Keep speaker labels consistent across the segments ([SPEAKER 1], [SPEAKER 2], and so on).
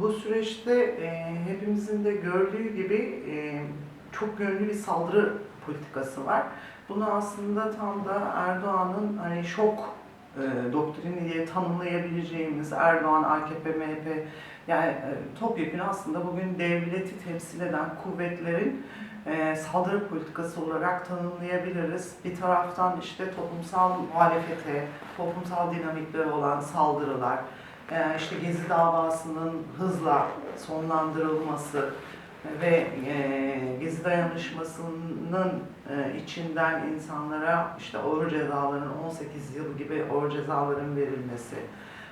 [SPEAKER 1] Bu süreçte e, hepimizin de gördüğü gibi e, çok yönlü bir saldırı politikası var. Bunu aslında tam da Erdoğan'ın hani şok e, doktrini diye tanımlayabileceğimiz Erdoğan, AKP, MHP yani e, topyekun aslında bugün devleti temsil eden kuvvetlerin e, saldırı politikası olarak tanımlayabiliriz. Bir taraftan işte toplumsal muhalefete, toplumsal dinamikleri olan saldırılar, işte Gezi davasının hızla sonlandırılması ve e, Gezi dayanışmasının e, içinden insanlara işte ağır cezaların 18 yıl gibi ağır cezaların verilmesi,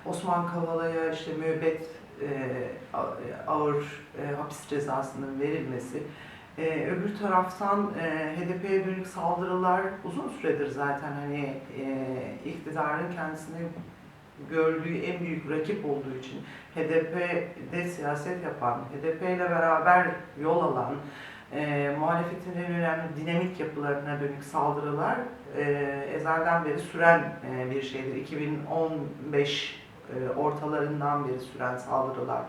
[SPEAKER 1] Osman Kavala'ya işte müebbet e, ağır hapis cezasının verilmesi, e, öbür taraftan e, HDP'ye dönük saldırılar uzun süredir zaten hani e, iktidarın kendisini gördüğü en büyük rakip olduğu için HDP'de siyaset yapan, HDP ile beraber yol alan, e, muhalefetin en önemli dinamik yapılarına dönük saldırılar e, ezelden beri süren e, bir şeydir. 2015 e, ortalarından beri süren saldırılar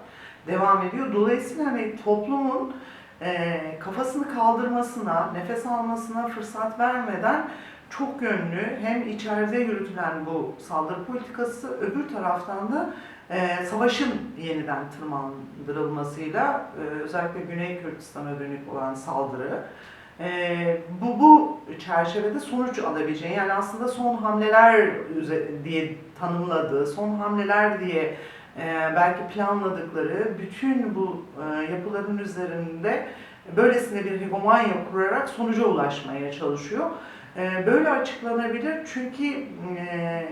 [SPEAKER 1] devam ediyor. Dolayısıyla hani toplumun e, kafasını kaldırmasına, nefes almasına fırsat vermeden çok yönlü hem içeride yürütülen bu saldırı politikası öbür taraftan da e, savaşın yeniden tırmandırılmasıyla e, özellikle Güney Kürdistan'a dönük olan saldırı e, bu, bu çerçevede sonuç alabileceği yani aslında son hamleler diye tanımladığı, son hamleler diye e, belki planladıkları bütün bu e, yapıların üzerinde böylesine bir hegemonya kurarak sonuca ulaşmaya çalışıyor. E, Böyle açıklanabilir çünkü e,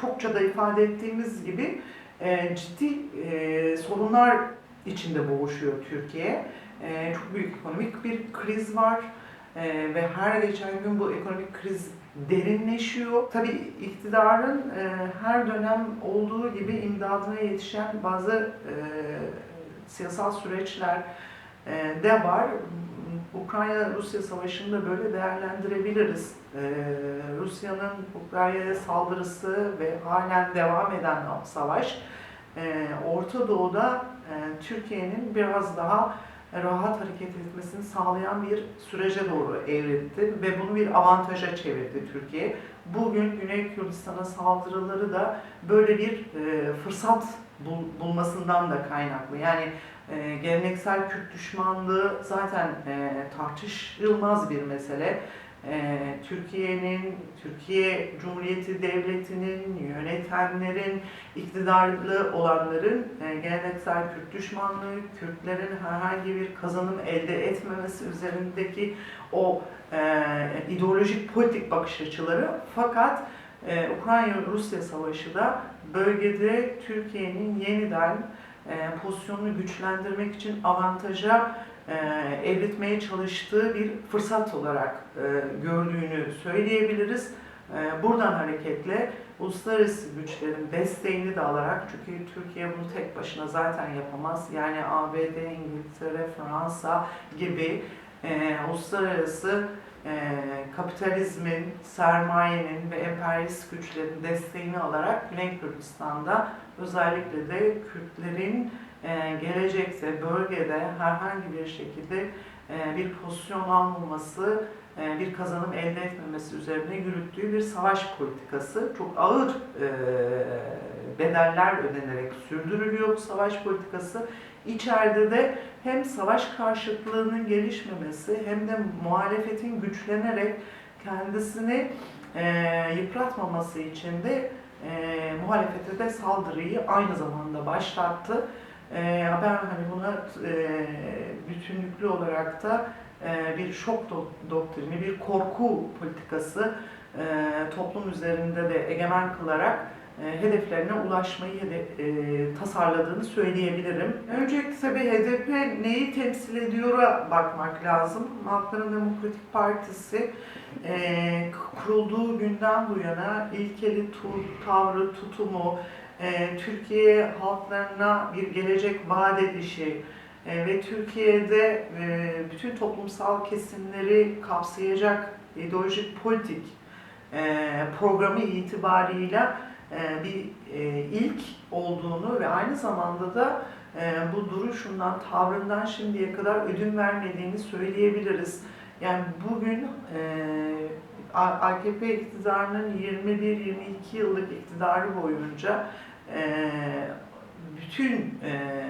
[SPEAKER 1] çokça da ifade ettiğimiz gibi e, ciddi e, sorunlar içinde boğuşuyor Türkiye. Çok büyük ekonomik bir kriz var ve her geçen gün bu ekonomik kriz derinleşiyor. Tabii iktidarın her dönem olduğu gibi imdadına yetişen bazı siyasal süreçler de var. Ukrayna-Rusya savaşını da böyle değerlendirebiliriz. Ee, Rusya'nın Ukrayna'ya saldırısı ve halen devam eden savaş e, Orta Doğu'da e, Türkiye'nin biraz daha rahat hareket etmesini sağlayan bir sürece doğru evrildi ve bunu bir avantaja çevirdi Türkiye. Bugün Güney Kürdistan'a saldırıları da böyle bir e, fırsat bul- bulmasından da kaynaklı. Yani e, geleneksel Kürt düşmanlığı zaten e, tartışılmaz bir mesele. E, Türkiye'nin, Türkiye Cumhuriyeti Devleti'nin, yönetenlerin, iktidarlı olanların e, geleneksel Kürt düşmanlığı, Kürtlerin herhangi bir kazanım elde etmemesi üzerindeki o e, ideolojik politik bakış açıları fakat e, Ukrayna-Rusya savaşı da bölgede Türkiye'nin yeniden e, pozisyonunu güçlendirmek için avantaja e, evritmeye çalıştığı bir fırsat olarak e, gördüğünü söyleyebiliriz. E, buradan hareketle uluslararası güçlerin desteğini de alarak çünkü Türkiye bunu tek başına zaten yapamaz. Yani ABD, İngiltere, Fransa gibi e, uluslararası kapitalizmin, sermayenin ve emperyalist güçlerin desteğini alarak Güney Kürdistan'da özellikle de Kürtlerin e, gelecekte bölgede herhangi bir şekilde e, bir pozisyon almaması, e, bir kazanım elde etmemesi üzerine yürüttüğü bir savaş politikası. Çok ağır e, bedeller ödenerek sürdürülüyor bu savaş politikası. İçeride de hem savaş karşıtlığının gelişmemesi hem de muhalefetin güçlenerek kendisini e, yıpratmaması için de e, muhalefete de saldırıyı aynı zamanda başlattı. E, ben hani buna e, bütünlüklü olarak da e, bir şok do- doktrini, bir korku politikası e, toplum üzerinde de egemen kılarak hedeflerine ulaşmayı hede- e, tasarladığını söyleyebilirim. Öncelikle tabii HDP neyi temsil ediyor'a bakmak lazım. Halkların Demokratik Partisi e, kurulduğu günden bu yana ilkeli tu- tavrı, tutumu, e, Türkiye halklarına bir gelecek vaat edişi e, ve Türkiye'de e, bütün toplumsal kesimleri kapsayacak ideolojik politik e, programı itibarıyla e, bir e, ilk olduğunu ve aynı zamanda da e, bu duruşundan, tavrından şimdiye kadar ödün vermediğini söyleyebiliriz. Yani bugün e, AKP iktidarının 21-22 yıllık iktidarı boyunca e, bütün e,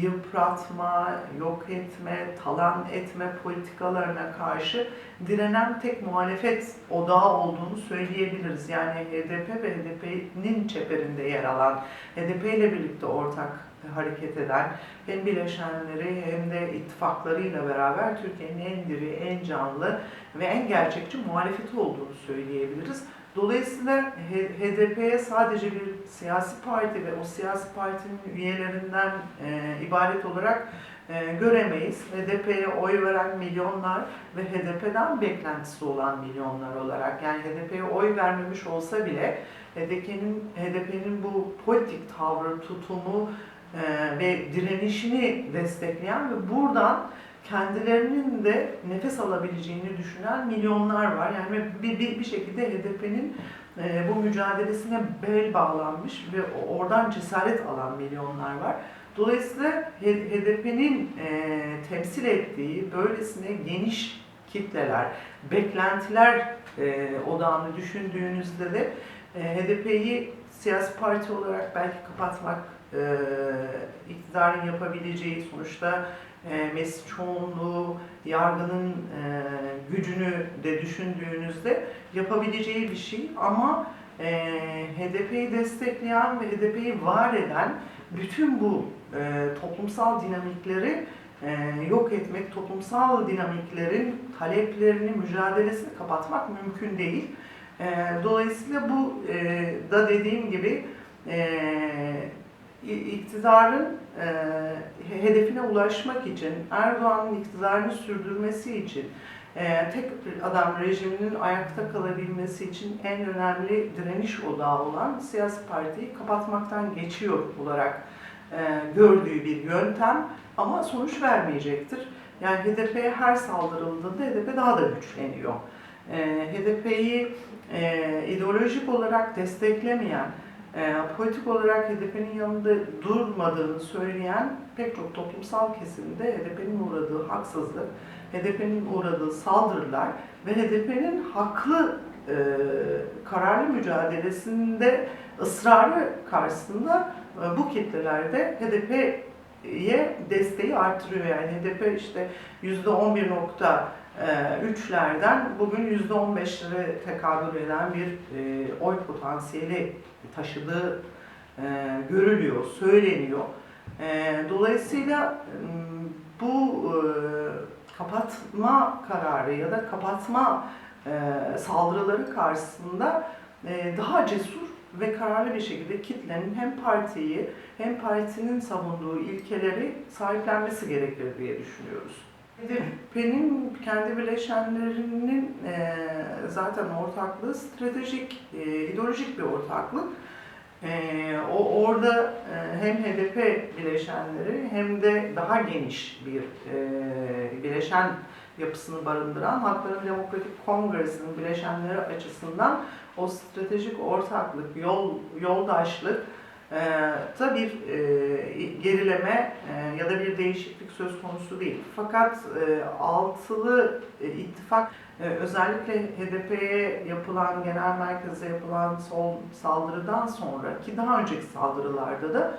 [SPEAKER 1] yıpratma, yok etme, talan etme politikalarına karşı direnen tek muhalefet odağı olduğunu söyleyebiliriz. Yani HDP ve HDP'nin çeperinde yer alan, HDP ile birlikte ortak hareket eden hem bileşenleri hem de ittifaklarıyla beraber Türkiye'nin en diri, en canlı ve en gerçekçi muhalefeti olduğunu söyleyebiliriz. Dolayısıyla HDP'ye sadece bir siyasi parti ve o siyasi partinin üyelerinden e, ibaret olarak e, göremeyiz. HDP'ye oy veren milyonlar ve HDP'den beklentisi olan milyonlar olarak yani HDP'ye oy vermemiş olsa bile HDP'nin HDP'nin bu politik tavrı, tutumu e, ve direnişini destekleyen ve buradan kendilerinin de nefes alabileceğini düşünen milyonlar var. Yani bir, bir, bir şekilde HDP'nin e, bu mücadelesine bel bağlanmış ve oradan cesaret alan milyonlar var. Dolayısıyla HDP'nin e, temsil ettiği böylesine geniş kitleler, beklentiler e, odağını düşündüğünüzde de e, HDP'yi siyasi parti olarak belki kapatmak e, iktidarın yapabileceği sonuçta e, meclis çoğunluğu, yargının e, gücünü de düşündüğünüzde yapabileceği bir şey ama e, HDP'yi destekleyen ve HDP'yi var eden bütün bu e, toplumsal dinamikleri e, yok etmek, toplumsal dinamiklerin taleplerini, mücadelesini kapatmak mümkün değil. E, dolayısıyla bu e, da dediğim gibi e, iktidarın e, he- hedefine ulaşmak için, Erdoğan'ın iktidarını sürdürmesi için, e, tek adam rejiminin ayakta kalabilmesi için en önemli direniş odağı olan siyasi partiyi kapatmaktan geçiyor olarak e, gördüğü bir yöntem ama sonuç vermeyecektir. Yani HDP'ye her saldırıldığında HDP daha da güçleniyor. E, HDP'yi e, ideolojik olarak desteklemeyen, e, politik olarak HDP'nin yanında durmadığını söyleyen pek çok toplumsal kesimde HDP'nin uğradığı haksızlık, HDP'nin uğradığı saldırılar ve HDP'nin haklı e, kararlı mücadelesinde ısrarı karşısında e, bu kitlelerde HDP'ye desteği artırıyor. Yani HDP işte %11.3'lerden bugün %15'lere tekabül eden bir e, oy potansiyeli taşıdığı e, görülüyor, söyleniyor. E, dolayısıyla bu kapatma kararı ya da kapatma saldırıları karşısında daha cesur ve kararlı bir şekilde kitlenin hem partiyi hem partinin savunduğu ilkeleri sahiplenmesi gerekir diye düşünüyoruz. HDP'nin kendi bileşenlerinin e, zaten ortaklığı stratejik, e, ideolojik bir ortaklık. E, o orada e, hem HDP bileşenleri hem de daha geniş bir e, bileşen yapısını barındıran Halkların Demokratik Kongresi'nin bileşenleri açısından o stratejik ortaklık, yol yoldaşlık da bir e, gerileme e, ya da bir değişiklik söz konusu değil. Fakat e, altılı ittifak özellikle HDP'ye yapılan, genel merkeze yapılan sol saldırıdan sonra ki daha önceki saldırılarda da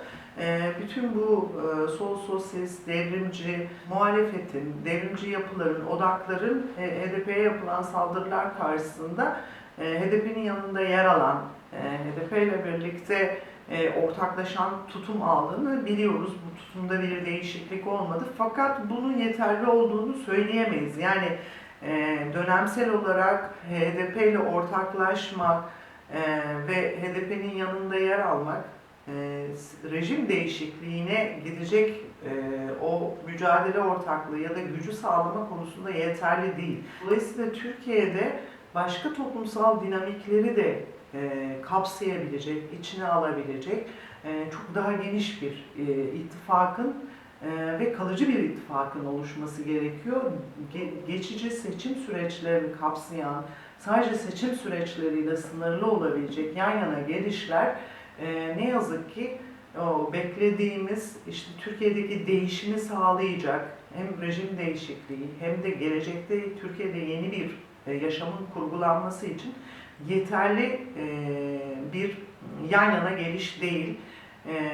[SPEAKER 1] bütün bu sol sosyalist, devrimci, muhalefetin, devrimci yapıların, odakların HDP'ye yapılan saldırılar karşısında HDP'nin yanında yer alan, HDP ile birlikte e, ortaklaşan tutum aldığını biliyoruz. Bu tutumda bir değişiklik olmadı. Fakat bunun yeterli olduğunu söyleyemeyiz. Yani e, dönemsel olarak HDP ile ortaklaşmak e, ve HDP'nin yanında yer almak e, rejim değişikliğine gidecek e, o mücadele ortaklığı ya da gücü sağlama konusunda yeterli değil. Dolayısıyla Türkiye'de başka toplumsal dinamikleri de e, kapsayabilecek, içine alabilecek e, çok daha geniş bir e, ittifakın ve kalıcı bir ittifakın oluşması gerekiyor. Ge- geçici seçim süreçlerini kapsayan, sadece seçim süreçleriyle sınırlı olabilecek yan yana gelişler ne yazık ki o beklediğimiz işte Türkiye'deki değişimi sağlayacak hem rejim değişikliği hem de gelecekte Türkiye'de yeni bir yaşamın kurgulanması için yeterli e, bir yan yana geliş değil. E,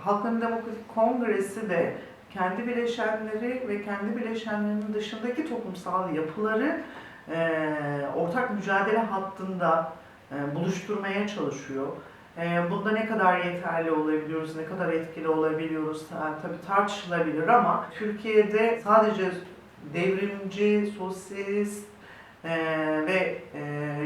[SPEAKER 1] Halkların Demokratik Kongresi de kendi bileşenleri ve kendi bileşenlerinin dışındaki toplumsal yapıları e, ortak mücadele hattında e, buluşturmaya çalışıyor. E, bunda ne kadar yeterli olabiliyoruz, ne kadar etkili olabiliyoruz ta- tabii tartışılabilir ama Türkiye'de sadece devrimci, sosyalist e, ve e,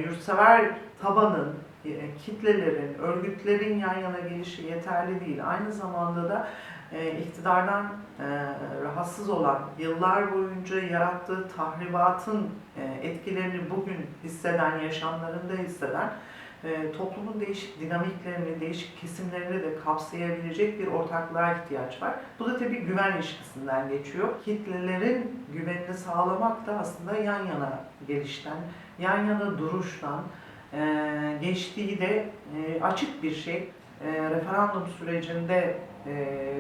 [SPEAKER 1] yurtsever tabanın, e, kitlelerin, örgütlerin yan yana gelişi yeterli değil. Aynı zamanda da e, iktidardan e, rahatsız olan, yıllar boyunca yarattığı tahribatın e, etkilerini bugün hisseden, yaşamlarında hisseden, e, toplumun değişik dinamiklerini, değişik kesimlerini de kapsayabilecek bir ortaklığa ihtiyaç var. Bu da tabii güven ilişkisinden geçiyor. Kitlelerin güvenini sağlamak da aslında yan yana gelişten, yan yana duruştan e, geçtiği de e, açık bir şey. E, referandum sürecinde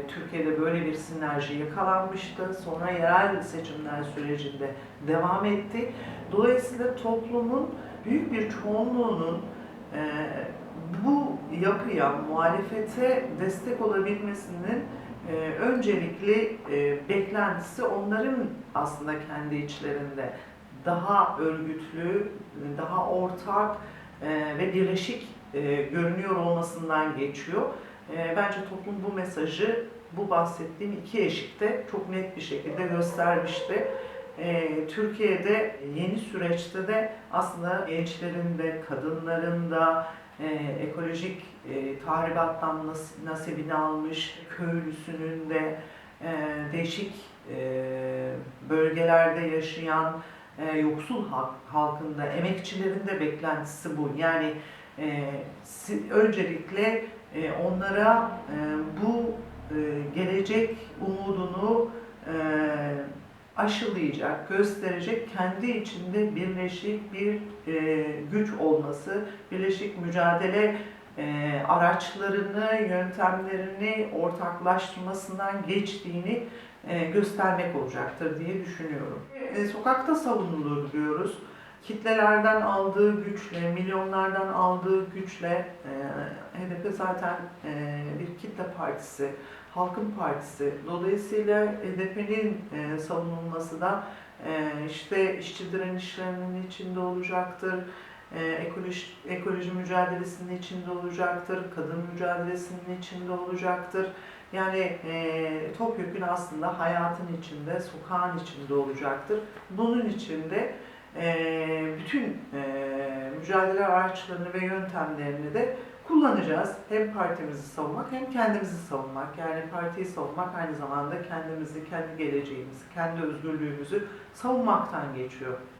[SPEAKER 1] Türkiye'de böyle bir sinerji yakalanmıştı. Sonra yerel seçimler sürecinde devam etti. Dolayısıyla toplumun büyük bir çoğunluğunun bu yapıya, muhalefete destek olabilmesinin e, öncelikli e, beklentisi onların aslında kendi içlerinde daha örgütlü, daha ortak e, ve birleşik görünüyor olmasından geçiyor. Bence toplum bu mesajı bu bahsettiğim iki eşikte çok net bir şekilde göstermişti. E, Türkiye'de yeni süreçte de aslında gençlerin de, kadınların da e, ekolojik e, tahribattan nas- nasibini almış, köylüsünün de e, değişik e, bölgelerde yaşayan e, yoksul halk, halkında, emekçilerin de beklentisi bu. Yani e, öncelikle e, onlara e, bu e, gelecek umudunu e, aşılayacak, gösterecek kendi içinde birleşik bir e, güç olması, birleşik mücadele e, araçlarını, yöntemlerini ortaklaştırmasından geçtiğini e, göstermek olacaktır diye düşünüyorum. E, sokakta savunulur diyoruz. Kitlelerden aldığı güçle, milyonlardan aldığı güçle e, HDP zaten e, bir kitle partisi, halkın partisi. Dolayısıyla HDP'nin e, savunulması da e, işte işçi direnişlerinin içinde olacaktır, e, ekoloji, ekoloji mücadelesinin içinde olacaktır, kadın mücadelesinin içinde olacaktır. Yani e, topyekun aslında hayatın içinde, sokağın içinde olacaktır. Bunun içinde e, bütün e, mücadele araçlarını ve yöntemlerini de kullanacağız. Hem partimizi savunmak hem kendimizi savunmak. Yani partiyi savunmak aynı zamanda kendimizi, kendi geleceğimizi, kendi özgürlüğümüzü savunmaktan geçiyor.